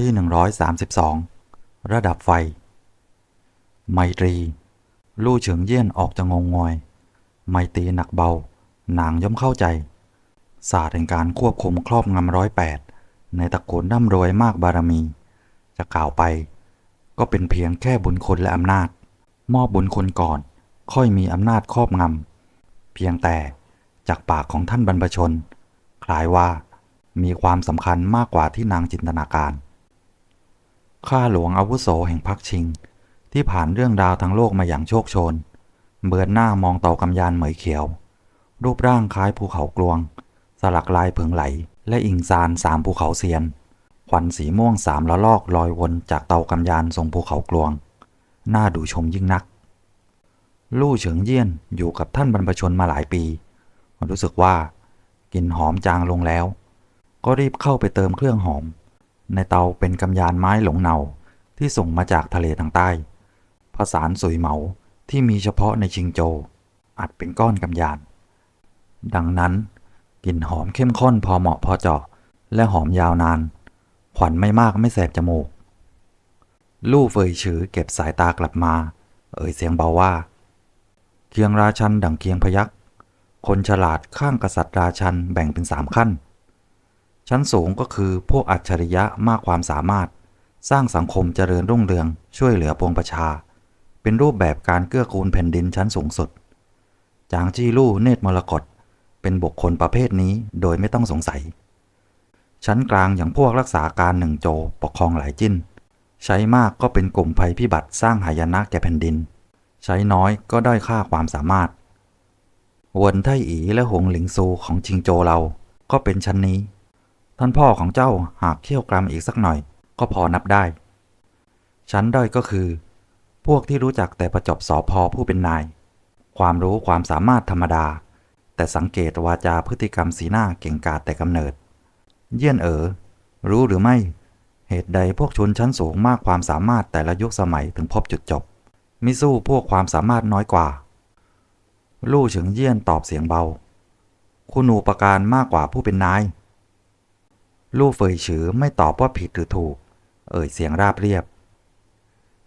ที่ 132 ระดับไฟ ไมตรี ลู่เฉิงเยี่ยนออกจะงงงอยไมตรีหนักเบานางย่อมเข้าใจ ศาสตร์แห่งการควบคุมครอบงำร้อยแปดในตระกูลร่ำรวยมากบารมี จะกล่าวไป ก็เป็นเพียงแค่บุญคุณและอำนาจ มอบบุญคุณก่อน ค่อยมีอำนาจครอบงำเพียงแต่จากปากของท่านบรรพชนคล้ายว่ามีความสำคัญมากกว่าที่นางจินตนาการ ข้าหลวงอาวุโสแห่งพักชิง ที่ผ่านเรื่องราวทั้งโลกมาอย่างโชคโชน เบือนหน้ามองเต่ากำยานเหมยเขียว รูปร่างคล้ายภูเขากลวง สลักลายเพิงไหล และอิงซานสามภูเขาเซียนควันสีม่วงสามละลอกลอยวนจากเตากำยานทรงภูเขากลวง น่าดูชมยิ่งนัก ลู่เฉิงเยี่ยนอยู่กับท่านบรรพชนมาหลายปี รู้สึกว่า กลิ่นหอมจางลงแล้ว ก็รีบเข้าไปเติมเครื่องหอม ในเตาเป็นกำยานไม้หลงเนาที่ส่งมาจากทะเลทางใต้ ผสานสุยเหมาที่มีเฉพาะในชิงโจ อัดเป็นก้อนกำยาน ดังนั้นกลิ่นหอมเข้มข้นพอเหมาะพอเจาะ และหอมยาวนาน ขวัญไม่มากไม่แสบจมูก ลู่เฟยฉือเก็บสายตากลับมา เอ่ยเสียงเบาว่า เคียงราชันดังเคียงพยักคนฉลาดข้างกษัตริย์ราชันแบ่งเป็นสามขั้น ชั้นสูงก็คือพวกอัจฉริยะมากความสามารถ สร้างสังคมเจริญรุ่งเรือง ช่วยเหลือปวงประชา เป็นรูปแบบการเกื้อกูลแผ่นดินชั้นสูงสุด จางจี้ลู่เนตรมรกตเป็นบุคคลประเภทนี้โดยไม่ต้องสงสัย ชั้นกลางอย่างพวกรักษาการหนึ่งโจปกครองหลายจิ้น ใช้มากก็เป็นกลุ่มภัยพิบัติสร้างหายนะแก่แผ่นดิน ใช้น้อยก็ด้อยค่าความสามารถวนไทอีและหงหลิงซูของจิงโจเราก็เป็นชั้นนี้ ท่านพ่อของเจ้าหากเที่ยวกรามอีกสักหน่อย ก็พอนับได้ ชั้นด้อยก็คือ พวกที่รู้จักแต่ประจบสอพอผู้เป็นนาย ความรู้ความสามารถธรรมดา แต่สังเกตวาจาพฤติกรรมสีหน้าเก่งกาจแต่กำเนิด เยี่ยนเอ๋อรู้หรือไม่ เหตุใดพวกชนชั้นสูงมากความสามารถแต่ละยุคสมัยถึงพบจุดจบ มิสู้พวกความสามารถน้อยกว่า ลู่เฉิงเยี่ยนตอบเสียงเบา คุณูปการมากกว่าผู้เป็นนาย ลู่เฟยฉือไม่ตอบว่าผิดหรือถูก เอ่ยเสียงราบเรียบ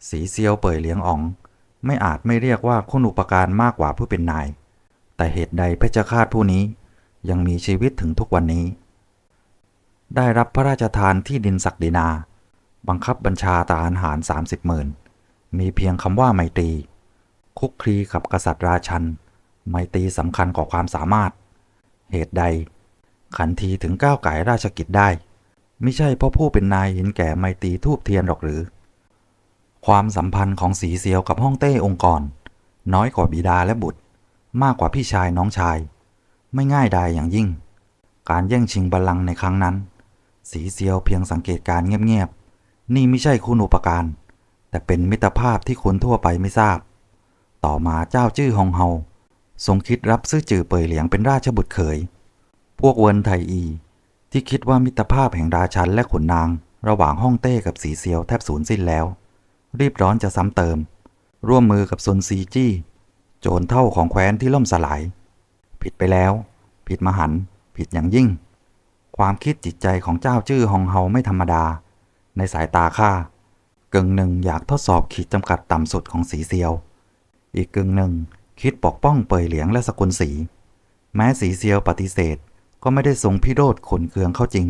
สีเซียวเป่ยเลี้ยงอ๋อง ไม่อาจไม่เรียกว่าคุณูปการมากกว่าผู้เป็นนาย แต่เหตุใดเพชฌฆาตผู้นี้ยังมีชีวิตถึงทุกวันนี้ ได้รับพระราชทานที่ดินศักดินา บังคับบัญชาทหารหารสามสิบหมื่นมีเพียงคำว่าไมตรี คุกคลีกับกษัตริย์ราชัน ไมตรีสำคัญกว่าความสามารถ เหตุใด ขันทีถึงก้าวไก่ราชกิจได้ไม่ใช่เพราะผู้เป็นนายเห็นแก่ไมตรีทูบเทียนหรอกหรือ ความสัมพันธ์ของสีเซียวกับฮ่องเต้องค์กร น้อยกว่าบิดาและบุตร มากกว่าพี่ชายน้องชาย ไม่ง่ายดายอย่างยิ่ง การแย่งชิงบัลลังก์ในครั้งนั้น สีเซียวเพียงสังเกตการเงียบๆนี่ไม่ใช่คุณอุปการ แต่เป็นมิตรภาพที่คนทั่วไปไม่ทราบ ต่อมาเจ้าจื้อฮองเฮาทรงคิดรับซื่อจื่อเปยเหลียงเป็นราชบุตรเขย พวกเวินไทอี ที่คิดว่ามิตรภาพแห่งราชันและขุนนาง ระหว่างฮ่องเต้กับสีเซียวแทบสูญสิ้นแล้ว รีบร้อนจะซ้ำเติม ร่วมมือกับซุนซีจี้ โจรเท่าของแคว้นที่ล่มสลาย ผิดไปแล้ว ผิดมหันผิดอย่างยิ่ง ความคิดจิตใจของเจ้าจื้อฮองเฮาไม่ธรรมดา ในสายตาข้ากึ่งหนึ่งอยากทดสอบขีดจำกัดต่ำสุดของสีเซียว อีกกึ่งหนึ่งคิดปกป้องเปยเหลียงและสกุลสี แม้สีเซียวปฏิเสธ ก็ไม่ได้ทรงพิโรธขนเคืองเข้าจริง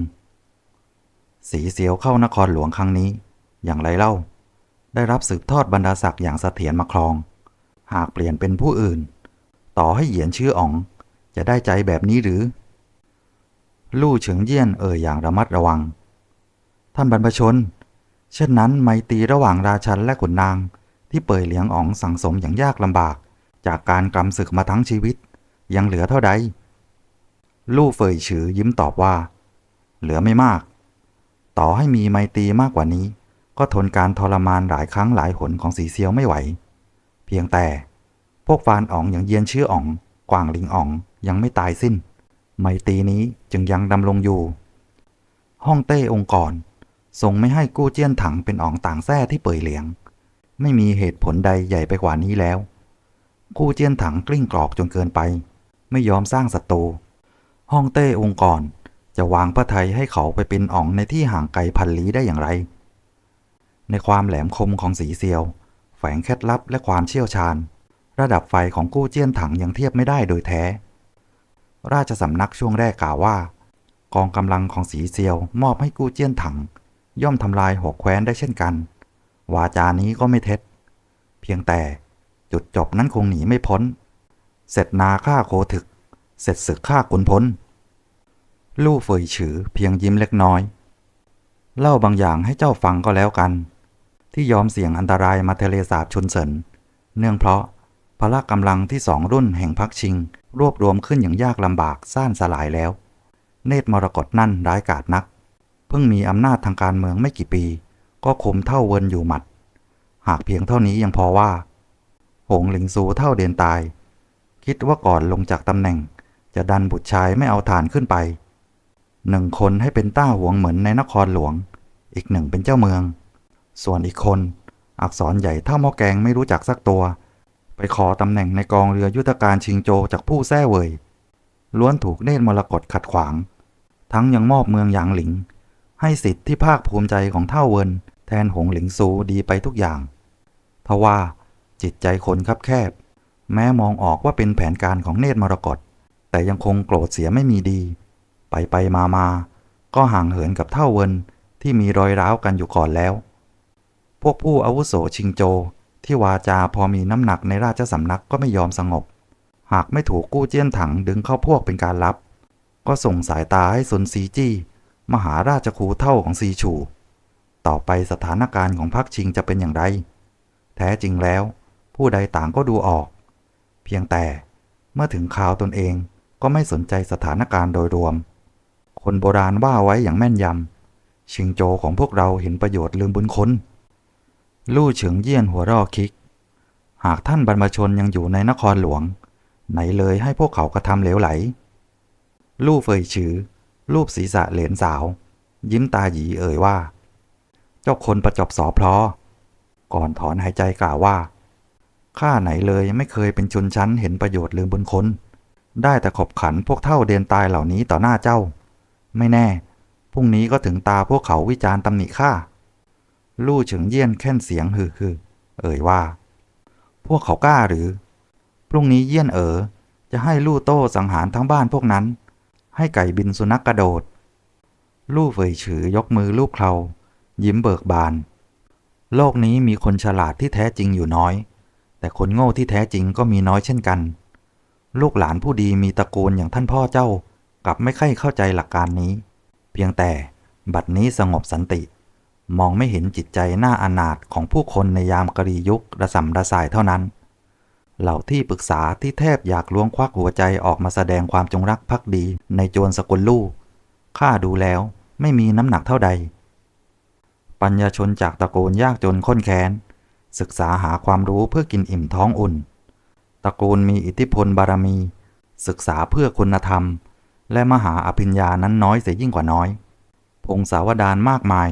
สีเซียวเข้านครหลวงครั้งนี้ อย่างไรเล่า ได้รับสืบทอดบรรดาศักดิ์อย่างเสถียรมาครอง หากเปลี่ยนเป็นผู้อื่น ต่อให้เหยียนชื่ออ๋อง จะได้ใจแบบนี้หรือ ลู่เฉิงเยี่ยนเอ่ยอย่างระมัดระวัง ท่านบรรพชน เช่นนั้นไมตรีระหว่างราชันและขุนนางที่เป่ยเลี้ยงอ๋องสังสมอย่างยากลำบาก จากการกำศึกมาทั้งชีวิต ยังเหลือเท่าใด ลู่เฟยฉือยิ้มตอบว่า เหลือไม่มาก ต่อให้มีไมตรีมากกว่านี้ ก็ทนการทรมานหลายครั้งหลายหนของสีเซียวไม่ไหว เพียงแต่พวกฟานอ๋องอย่างเยียนชื่ออ๋อง กวางลิงอ๋องยังไม่ตายสิ้น ไมตรีนี้จึงยังดำรงอยู่ ห้องเต้องค์กรทรงไม่ให้กู้เจี้ยนถังเป็นอ๋องต่างแท้ที่เป่ยเหลียง ไม่มีเหตุผลใดใหญ่ไปกว่านี้แล้ว กู้เจี้ยนถังกลิ้งกรอกจนเกินไป ไม่ยอมสร้างศัตรู ห้องเต้องค์กร จะวางพระไทยให้เขาไปเป็นอ๋องในที่ห่างไกลพันลี้ได้อย่างไร ในความแหลมคมของสีเซียว แฝงเคล็ดลับและความเชี่ยวชาญ ระดับไฟของกู้เจี้ยนถังยังเทียบไม่ได้โดยแท้ ราชสำนักช่วงแรกกล่าวว่า กองกำลังของสีเซียวมอบให้กู้เจี้ยนถัง ย่อมทำลายหกแคว้นได้เช่นกัน วาจานี้ก็ไม่เท็จ เพียงแต่จุดจบนั้นคงหนีไม่พ้น เสร็จนาฆ่าโคถึก เสร็จศึกฆ่ากุนพ้นลู่เฟยฉือเพียงยิ้มเล็กน้อย เล่าบางอย่างให้เจ้าฟังก็แล้วกัน ที่ยอมเสี่ยงอันตรายมาเทเลสาบชนเสินเนื่องเพราะพละกำลังที่สองรุ่นแห่งพักชิง รวบรวมขึ้นอย่างยากลำบากซ่านสลายแล้ว เนตรมรกตนั่นร้ายกาจนัก เพิ่งมีอำนาจทางการเมืองไม่กี่ปี ก็คุมเท่าเวินอยู่หมัด หากเพียงเท่านี้ยังพอว่า หงหลิงซูเท่าเดนตาย คิดว่าก่อนลงจากตำแหน่ง จะดันบุตรชายไม่เอาฐานขึ้นไปหนึ่งคนให้เป็นต้าหวงเหมือนในนครหลวง อีกหนึ่งเป็นเจ้าเมือง ส่วนอีกคน อักษรใหญ่เท่าหม้อแกงไม่รู้จักสักตัว ไปขอตำแหน่งในกองเรือยุทธการชิงโจจากผู้แท้เวยล้วนถูกเนตรมรกตขัดขวาง ทั้งยังมอบเมืองหยางหลิง ให้สิทธิ์ที่ภาคภูมิใจของเท่าเวินแทนหงหลิงซูดีไปทุกอย่างทว่าจิตใจคนคับแคบ แม้มองออกว่าเป็นแผนการของเนตรมรกต แต่ยังคงโกรธเสียไม่มีดี ไปไปมามาก็ห่างเหินกับเท่าเวินที่มีรอยร้าวกันอยู่ก่อนแล้ว พวกผู้อาวุโสชิงโจ ที่วาจาพอมีน้ำหนักในราชสำนักก็ไม่ยอมสงบ หากไม่ถูกกู้เจี้ยนถังดึงเข้าพวกเป็นการลับ ก็ส่งสายตาให้ซุนซีจี้ มหาราชครูเท่าของซีฉูต่อไปสถานการณ์ของพรรคชิงจะเป็นอย่างไร แท้จริงแล้ว ผู้ใดต่างก็ดูออก เพียงแต่เมื่อถึงข่าวตนเอง ก็ไม่สนใจสถานการณ์โดยรวม คนโบราณว่าไว้อย่างแม่นยำ ชิงโจของพวกเราเห็นประโยชน์ลืมบุญคุณลู่เฉิงเยี่ยนหัวรอคิก หากท่านบรรพชนยังอยู่ในนครหลวง ไหนเลยให้พวกเขากระทำเหลวไหล ลู่เฟยฉือ รูปศีรษะเหลนสาว ยิ้มตาหยีเอ่ยว่า เจ้าคนประจบสอพลอก่อนถอนหายใจกล่าวว่าข้าไหนเลยไม่เคยเป็นชนชั้นเห็นประโยชน์ลืมบุญคุณ ได้แต่ขบขันพวกเท่าเดนตายเหล่านี้ต่อหน้าเจ้า ไม่แน่ พรุ่งนี้ก็ถึงตาพวกเขาวิจารณ์ตำหนิข้า ลู่เฉิงเยี่ยนแค่นเสียงฮือฮือเอ่ยว่า พวกเขากล้าหรือ พรุ่งนี้เยี่ยนเอ๋อจะให้ลู่โต้สังหารทั้งบ้านพวกนั้น ให้ไก่บินสุนัขกกระโดด ลู่เฟยฉือยกมือลูกเครายิ้มเบิกบาน โลกนี้มีคนฉลาดที่แท้จริงอยู่น้อย แต่คนโง่ที่แท้จริงก็มีน้อยเช่นกัน ลูกหลานผู้ดีมีตระกูลอย่างท่านพ่อเจ้ากลับไม่ค่อยเข้าใจหลักการนี้ เพียงแต่บัดนี้สงบสันติ มองไม่เห็นจิตใจหน้าอนาถของผู้คนในยามกรียุคระสำระสายเท่านั้น เหล่าที่ปรึกษาที่แทบอยากล้วงควักหัวใจออกมาแสดงความจงรักภักดีในโจรสกุลลู่ข้าดูแล้วไม่มีน้ำหนักเท่าใด ปัญญาชนจากตระกูลยากจนข้นแค้น ศึกษาหาความรู้เพื่อกินอิ่มท้องอุ่น ตระกูลมีอิทธิพลบารมี ศึกษาเพื่อคุณธรรม และมหาอภิญญานั้นน้อยเสียยิ่งกว่าน้อย พงศาวดารมากมาย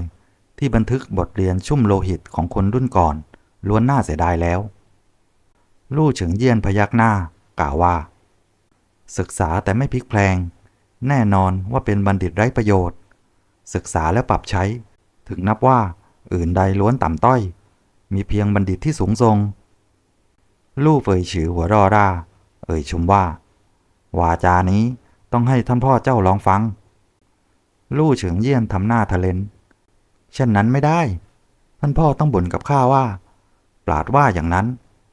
ที่บันทึกบทเรียนชุ่มโลหิตของคนรุ่นก่อน ล้วนน่าเสียดายแล้ว ลู่เฉิงเยี่ยนพยักหน้ากล่าวว่า ศึกษาแต่ไม่พลิกแพลง แน่นอนว่าเป็นบัณฑิตไร้ประโยชน์ ศึกษาและปรับใช้ ถึงนับว่าอื่นใดล้วนต่ำต้อย มีเพียงบัณฑิตที่สูงทรง ลู่เฟยฉือหัวเรอร่า เอ่ยชมว่า วาจานี้ต้องให้ท่านพ่อเจ้าลองฟัง ลู่เฉิงเยี่ยนทำหน้าทะเลนเช่นนั้นไม่ได้ ท่านพ่อต้องบ่นกับข้าว่า ปราดว่าอย่างนั้น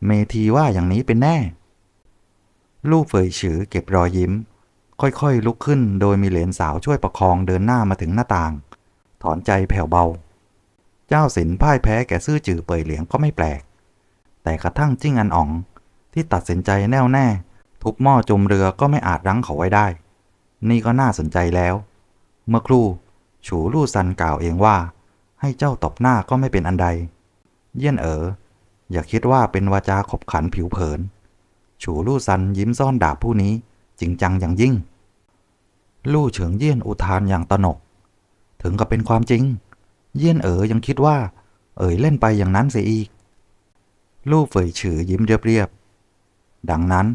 เมทีว่าอย่างนี้เป็นแน่ ลู่เฟยฉือเก็บรอยยิ้ม ค่อยๆลุกขึ้นโดยมีเหลนสาวช่วยประคองเดินหน้ามาถึงหน้าต่าง ถอนใจแผ่วเบา เจ้าสินพ่ายแพ้แก่ซื่อจือเปยเหลียงก็ไม่แปลก แต่กระทั่งจิ้งอันอ๋อง ที่ตัดสินใจแน่วแน่ ทุบหม้อจมเรือก็ไม่อาจรั้งเขาไว้ได้ นี่ก็น่าสนใจแล้ว เมื่อครู่ ฉูลู่ซันกล่าวเองว่า ให้เจ้าตบหน้าก็ไม่เป็นอันใด เยี่ยนเอ๋ออย่าคิดว่าเป็นวาจาขบขันผิวเผิน ฉูลู่ซันยิ้มซ่อนดาบผู้นี้ จริงจังอย่างยิ่ง ลู่เฉิงเยี่ยนอุทานอย่างตนก ถึงกับเป็นความจริง เยี่ยนเอ๋อยังคิดว่า เอ๋ยเล่นไปอย่างนั้นเสียอีก ลู่เฟยฉือยิ้มเรียบๆดังนั้น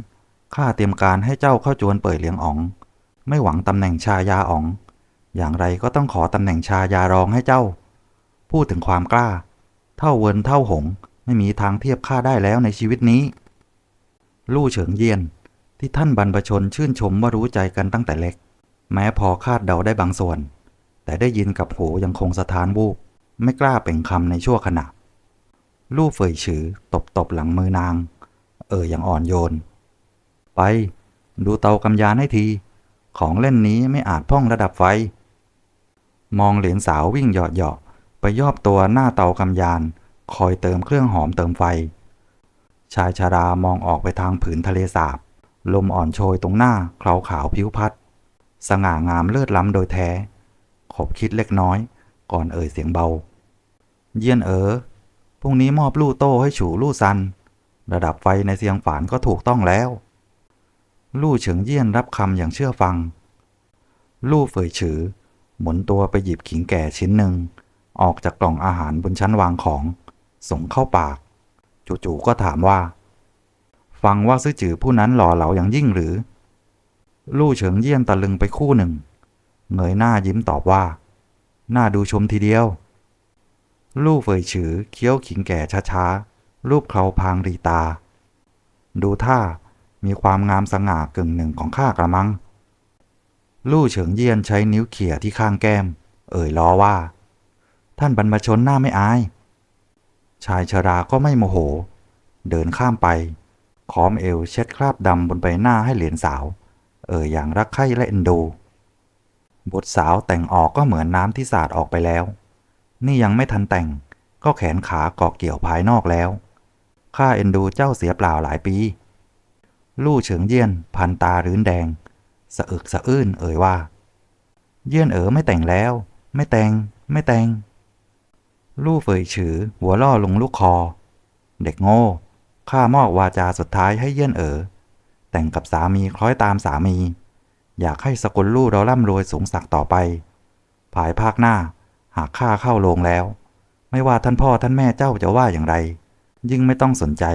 ข้าเตรียมการให้เจ้าเข้าจวนเปิดเลียงอ๋อง ไม่หวังตำแหน่งชายาอ๋อง อย่างไรก็ต้องขอตำแหน่งชายารองให้เจ้า พูดถึงความกล้า เท่าเวินเท่าหง ไม่มีทางเทียบข้าได้แล้วในชีวิตนี้ ลู่เฉิงเยียนที่ท่านบรรพชนชื่นชมว่ารู้ใจกันตั้งแต่เล็ก แม้พอคาดเดาได้บางส่วน แต่ได้ยินกับหูยังคงสถานวูบไม่กล้าเป่งคำในชั่วขณะ ลู่เฟยฉือตบตบหลังมือนาง เอ่ยอย่างอ่อนโยน ไป ดูเตากำยานให้ที ของเล่นนี้ไม่อาจพ่องระดับไฟ มองเหรียญสาววิ่งหยาะเหาะๆไปยอบตัวหน้าเตากำยาน คอยเติมเครื่องหอมเติมไฟ ชายชารามองออกไปทางผืนทะเลสาบ ลมอ่อนโชยตรงหน้าเคลาขาวผิวพัด สง่างามเลิศล้ำโดยแท้ ขบคิดเล็กน้อย ก่อนเอ่ยเสียงเบา เยี่ยนเอ๋อ พรุ่งนี้มอบลู่โต้ให้ฉูลู่ซัน ระดับไฟในเสียงฝานก็ถูกต้องแล้ว ลู่เฉิงเยี่ยนรับคำอย่างเชื่อฟัง ลู่เฟยฉือ หมุนตัวไปหยิบขิงแก่ชิ้นหนึ่ง ออกจากกล่องอาหารบนชั้นวางของ ส่งเข้าปาก จู่ๆก็ถามว่า ฟังว่าซื่อจือผู้นั้นหล่อเหลาอย่างยิ่งหรือ ลู่เฉิงเยี่ยนตะลึงไปคู่หนึ่ง เงยหน้ายิ้มตอบว่า น่าดูชมทีเดียว ลู่เฟยฉือเคี้ยวขิงแก่ช้าๆ รูปเคราพางรีตา ดูท่ามีความงามสง่ากึ่งหนึ่งของข้ากระมัง ลู่เฉิงเยียนใช้นิ้วเขี่ยที่ข้างแก้ม เอ่ยล้อว่า ท่านบรรพชนหน้าไม่อาย ชายชราก็ไม่โมโห เดินข้ามไปค้อมเอวเช็ดคราบดำบนใบหน้าให้เหรียญสาว เอ่ยอย่างรักใคร่และเอ็นดู บทสาวแต่งออกก็เหมือนน้ำที่สาดออกไปแล้ว นี่ยังไม่ทันแต่ง ก็แขนขาเกาะเกี่ยวภายนอกแล้วข้าเอ็นดูเจ้าเสียเปล่าหลายปี ลู่เฉิงเยี่ยน พันตารื้นแดง สะอึกสะอื้นเอ่ยว่า เยี่ยนเอ๋อไม่แต่งแล้ว ไม่แต่ง ไม่แต่ง ลู่เฟยฉือ หัวล่อลงลูกคอ เด็กโง่ข้ามอบวาจาสุดท้ายให้เยี่ยนเอ๋อแต่งกับสามีคล้อยตามสามี อยากให้สกุลลู่เราร่ำรวยสูงสักต่อไป ภายภาคหน้าากข้าเข้าโรงแล้ว ไม่ว่าท่านพ่อท่านแม่เจ้าจะว่าอย่างไร ยิ่งไม่ต้องสนใจ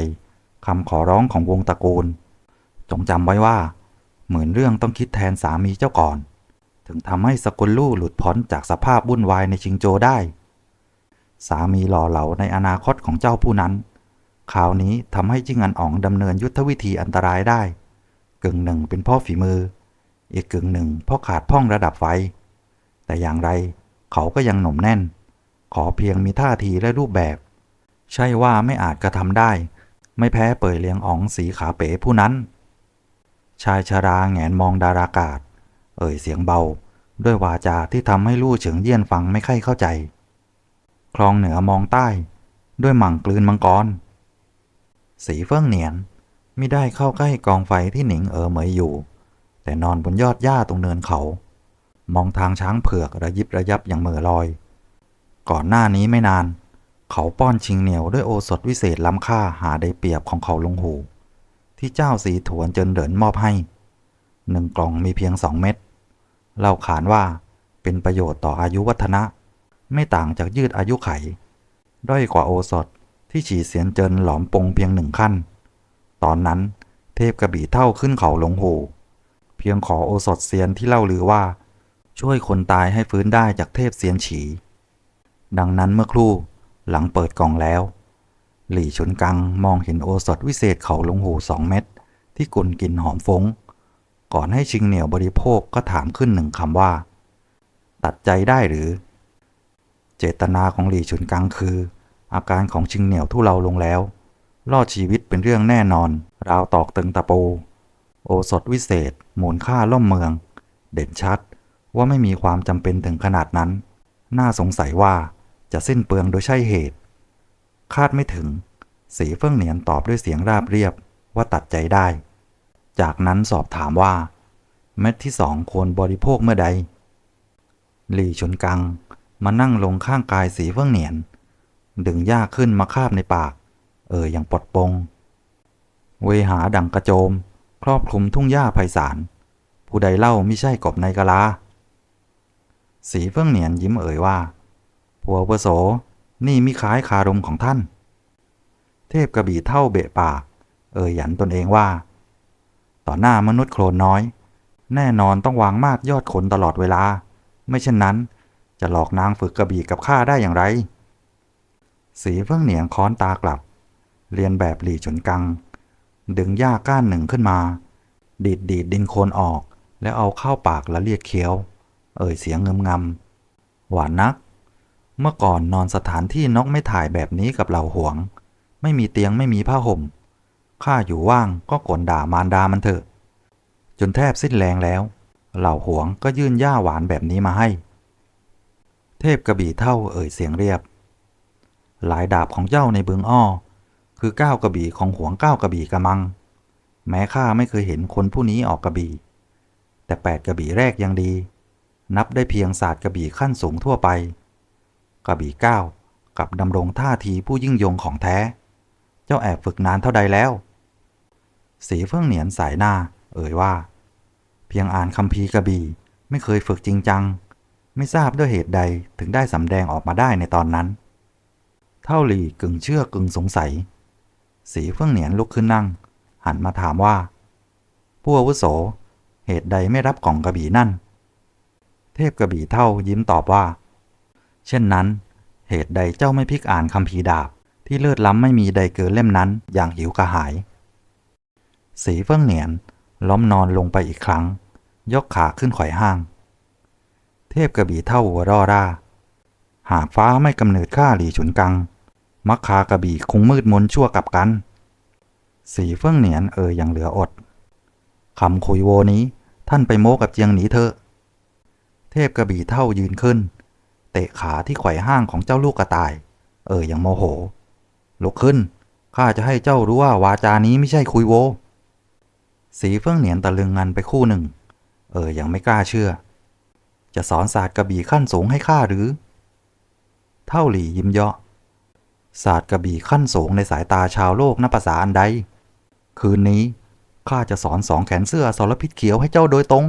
คำขอร้องของวงตระกูล จงจำไว้ว่า เหมือนเรื่องต้องคิดแทนสามีเจ้าก่อน ถึงทำให้สกุลลู่หลุดพ้นจากสภาพวุ่นวายในชิงโจได้ สามีหล่อเหลาในอนาคตของเจ้าผู้นั้นข่าวนี้ทำให้จิ้งอันอ๋องดำเนินยุทธวิธีอันตรายได้ กึ่งหนึ่งเป็นพ่อฝีมือ อีกกึ่งหนึ่งพราะขาดพ่องระดับไฟ แต่อย่างไร เขาก็ยังหนุ่มแน่น ขอเพียงมีท่าทีและรูปแบบ ใช่ว่าไม่อาจกระทำได้ ไม่แพ้เป่ยเลียงอ๋องสีขาเป๋ผู้นั้น ชายชราแงนมองดารากาศ เอ่ยเสียงเบา ด้วยวาจาที่ทำให้ลู่เฉิงเยี่ยนฟังไม่ค่อยเข้าใจ คลองเหนือมองใต้ ด้วยหมั่งกลืนมังกร สีเฟิ่งเหนียนไม่ได้เข้าใกล้กองไฟที่หนิงเอ๋อเหมยอยู่ แต่นอนบนยอดหญ้าตรงเนินเขา มองทางช้างเผือกระยิบระยับอย่างเหม่อลอย ก่อนหน้านี้ไม่นาน เขาป้อนชิงเหนียวด้วยโอสถวิเศษล้ำค่าหาได้เปรียบของเขาลงหู ที่เจ้าสีถวนเจินเดินมอบให้หนึ่งกล่องมีเพียงสองเม็ดเล่าขานว่าเป็นประโยชน์ต่ออายุวัฒนะ ไม่ต่างจากยืดอายุไข ด้อยกว่าโอสถที่ฉีเสียนเจินหลอมปงเพียงหนึ่งขั้น ตอนนั้นเทพกระบี่เท่าขึ้นเขาลงหู เพียงขอโอสถเซียนที่เล่าลือว่า ช่วยคนตายให้ฟื้นได้จากเทพเซียนฉี ดังนั้นเมื่อครู่หลังเปิดกล่องแล้ว หลี่ฉุนกังมองเห็นโอสถวิเศษเขาลงหูสองเม็ดที่กุนกินหอมฟง ก่อนให้ชิงเหนียวบริโภคก็ถามขึ้นหนึ่งคำว่า ตัดใจได้หรือ เจตนาของหลี่ฉุนกังคือ อาการของชิงเหนียวทุเลาลงแล้ว รอดชีวิตเป็นเรื่องแน่นอน ราวตอกตึงตะปู โอสถวิเศษมูลค่าล่อมเมือง เด่นชัด ว่าไม่มีความจำเป็นถึงขนาดนั้น น่าสงสัยว่าจะสิ้นเปลืองโดยใช่เหตุ คาดไม่ถึง สีเฟิ่องเหนียนตอบด้วยเสียงราบเรียบว่าตัดใจได้ จากนั้นสอบถามว่า เม็ดที่สองควรบริโภคเมื่อใด หลี่ฉุนกังมานั่งลงข้างกายสีเฟิ่องเหนียน ดึงยากขึ้นมาคาบในปาก เอ่ยอย่างปลดปง เวหาดังกระโจม ครอบคลุมทุ่งหญ้าไพศาลผู้ใดเล่าไม่ใช่กบในกะลา สีเฟิ่งเหนียนยิ้มเอ่ยว่าผัวเวโส นี่มิคล้ายคารมของท่าน เทพกระบี่เท่าเบะปาก เอ่ยหยันตนเองว่า ต่อหน้ามนุษย์โคลนน้อย แน่นอนต้องวางมาดยอดขนตลอดเวลา ไม่เช่นนั้น จะหลอกนางฝึกกระบี่กับข้าได้อย่างไร สีเฟิ่งเหนียงค้อนตากลับ เรียนแบบหลี่ฉุนกัง ดึงหญ้าก้านหนึ่งขึ้นมา ดีดดีดดินโคลนออก แล้วเอาเข้าปากและเรียกเคี้ยว เอ่ยเสียงเงมงำหวานนัก เมื่อก่อนนอนสถานที่นกไม่ถ่ายแบบนี้กับเหล่าหวง ไม่มีเตียงไม่มีผ้าห่ม ข้าอยู่ว่างก็กลด่ามารดามันเถอะ จนแทบสิ้นแรงแล้ว เหล่าหวงก็ยื่นหญ้าหวานแบบนี้มาให้ เทพกระบี่เท่าเอ่ยเสียงเรียบ หลายดาบของเจ้าในบึงอ้อ คือก้าวกระบี่ของหวงก้าวกระบี่กระมัง แม้ข้าไม่เคยเห็นคนผู้นี้ออกกระบี่แต่แปดกระบี่แรกยังดี นับได้เพียงศาสตร์กระบี่ขั้นสูงทั่วไป กระบี่เก้ากับดำรงท่าทีผู้ยิ่งยงของแท้ เจ้าแอบฝึกนานเท่าใดแล้ว สีเฟื่องเหนียนสายหน้า เอ่ยว่า เพียงอ่านคำพีกระบี่ไม่เคยฝึกจริงจัง ไม่ทราบด้วยเหตุใดถึงได้สำแดงออกมาได้ในตอนนั้น เท่าหลีกึ่งเชื่อกึ่งสงสัย สีเฟื่องเหนียนลุกขึ้นนั่ง หันมาถามว่า ผู้อาวุโส เหตุใดไม่รับกล่องกระบี่นั่น เทพกระบี่เท่ายิ้มตอบว่า เช่นนั้น เหตุใดเจ้าไม่พลิกอ่านคำพีดาบ ที่เลิศล้ำไม่มีใดเกินเล่มนั้นอย่างหิวกระหาย สีเฟื่องเหนียนล้มนอนลงไปอีกครั้ง ยกขาขึ้นไขว่ห้าง เทพกระบี่เท่าหัวร่อร่า หากฟ้าไม่กำเนิดข้าหลีฉุนกัง มักคากระบี่คงมืดมนชั่วกับกัน สีเฟื่องเหนียนเอ่ยอย่างเหลืออดคำคุยโวนี้ท่านไปโม้กับเจียงหนีเถอะ เทพกระบี่เท่ายืนขึ้น เตะขาที่ไขว่ห้างของเจ้าลูกกระต่าย เอ่ยอย่างโมโห ลุกขึ้น ข้าจะให้เจ้ารู้ว่าวาจานี้ไม่ใช่คุยโว สีเฟื่องเหนียนตะลึงงันไปคู่หนึ่ง เอ่ยอย่างไม่กล้าเชื่อ จะสอนศาสตร์กระบี่ขั้นสูงให้ข้าหรือ เท่าหลี่ยิ้มเยาะศาสตร์กระบี่ขั้นสูงในสายตาชาวโลกนับภาษาอันใด คืนนี้ข้าจะสอนสองแขนเสื้อสรพิษเขียวให้เจ้าโดยตรง